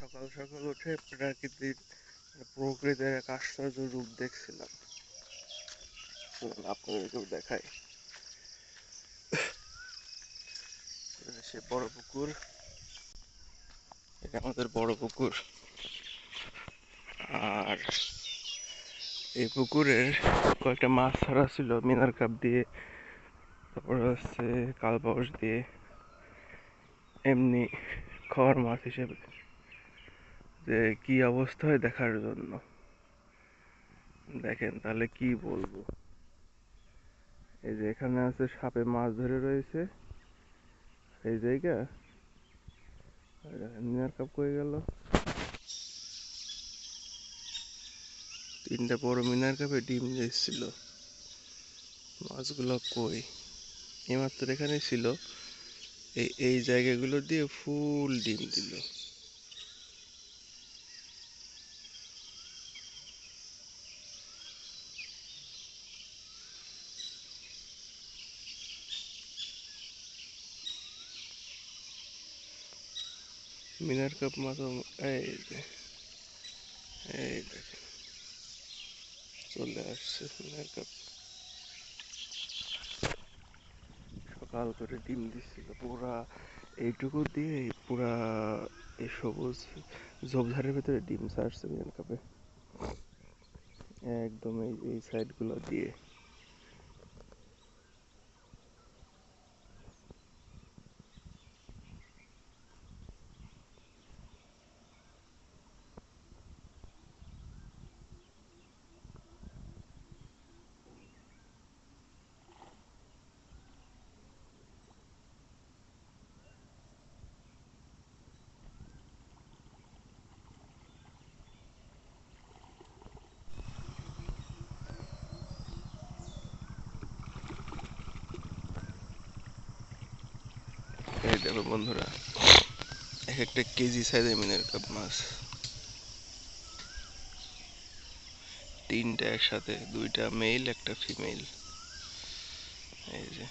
সকাল সকাল উঠে প্রাকৃতিক প্রকৃতির এক আশ্চর্য রূপ দেখছিলাম। আপনাদেরকেও দেখাই। সে বড় পুকুর। এটা আমাদের বড় পুকুর। আর এই পুকুরের কয়েকটা মাছ ধরা ছিল মিনার কাপ দিয়ে, তারপরে হচ্ছে কালবাউস দিয়ে, এমনি খাওয়ার মাছ হিসেবে। যে কি অবস্থা হয় দেখার জন্য। দেখেন তাহলে কি বলব। এই যে এখানে আছে সাপে মাছ ধরে রয়েছে। এই জায়গা? মিনার কাপ কই গেল? তিনটা বড় মিনার কাপে ডিম এসেছিল মাছগুলো কই? এইমাত্র এখানে ছিল। এই এই জায়গাগুলো দিয়ে ফুল ডিম দিল। মিনার কাপ মাছ এই যে, এই দেখেন চলে আসছে মিনার কাপ। সকাল করে ডিম দিচ্ছিল পুরা, এইটুকু দিয়ে পুরা এই সবুজ ঝোপঝাড়ের ভেতরে ডিম ছাড়ছে মিনার কাপে। একদম এই এই সাইডগুলো দিয়ে। এই বন্ধুরা, এক একটা কেজি সাইজের মিনের কাপ মাছ। তিনটা একসাথে, দুইটা মেল একটা ফিমেল এই যে।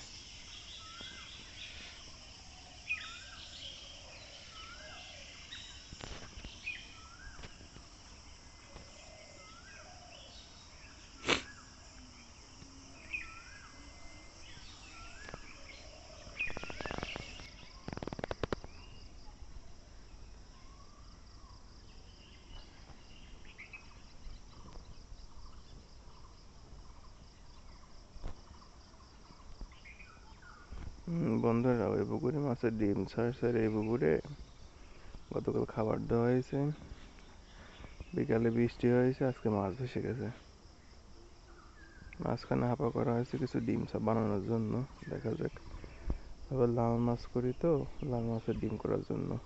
বন্ধুরা ওই পুকুরে মাছের ডিম ছাড়ছে আর এই পুকুরে। গতকাল খাবার দেওয়া হয়েছে। বিকালে বৃষ্টি হয়েছে, আজকে মাছ ভেসে গেছে। মাঝখানে হাঁপা করা হয়েছে, কিছু ডিম সব বানানোর জন্য। দেখা যাক। আবার লাল মাছ করি তো, লাল মাছের ডিম করার জন্য।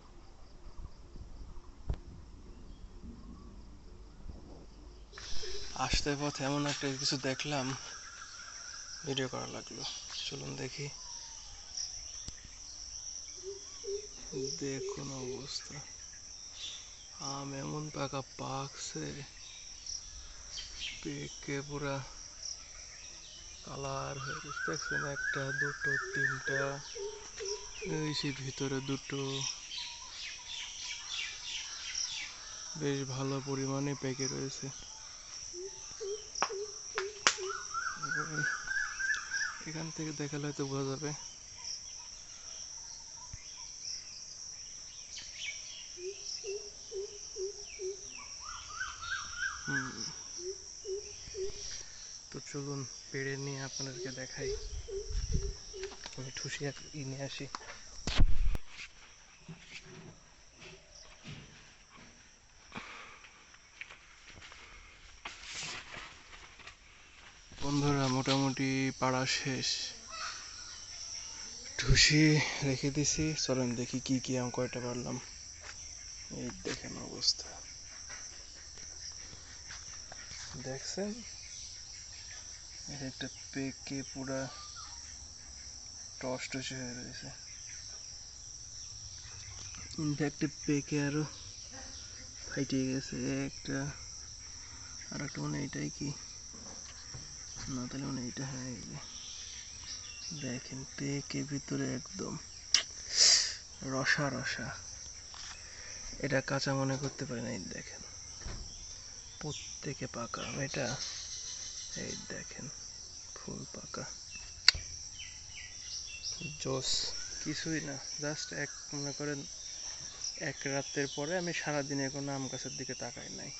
আসতে পথে এমন একটা কিছু দেখলাম। ভিডিও করা লাগল। চলুন দেখি। দেখুন অবস্থা। আম এমন পাকা পাকছে পেকে পুরা কালার হয়ে গেছে। দেখছেন একটা, দুটো, তিনটা। এই সে ভিতরে দুটো। বেশ ভালো পরিমাণে পেকে রয়েছে। এখান থেকে দেখালে হয়তো বোঝা যাবে হুম। তো চলুন পেড়ে নিয়ে আপনাদেরকে দেখাই। আমি ঠুসি এক ই নিয়ে আসি। বন্ধুরা, মোটামুটি পাড়া শেষ। ঠুসি রেখে দিছি। চলেন দেখি কি কি আম কয়টা পারলাম। এই দেখেন অবস্থা। দেখছেন? এটা একটা পেকে পুরা টস হয়ে রয়েছে। ইনফ্যাক্ট পেকে আরও ফাইটে গেছে। একটা আর একটা মানে এটাই কি? না, তাহলে মানে এটা হয়ে যে। দেখেন, পেকে ভিতরে একদম রসা রসা। এটা কাঁচা মনে করতে পারি না দেখেন। প্রত্যেকে পাকা, এটা এই দেখেন, ফুল পাকা। জোস, কিছুই না জাস্ট এক, মনে করেন, এক রাতের পরে আমি সারাদিনে কোনো আম গাছের দিকে তাকাই নাই।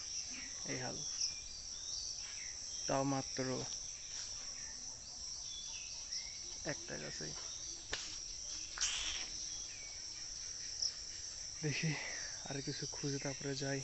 এই হাল। তাও মাত্র একটা গাছেই। দেখি আর কিছু খুঁজে তারপরে যাই।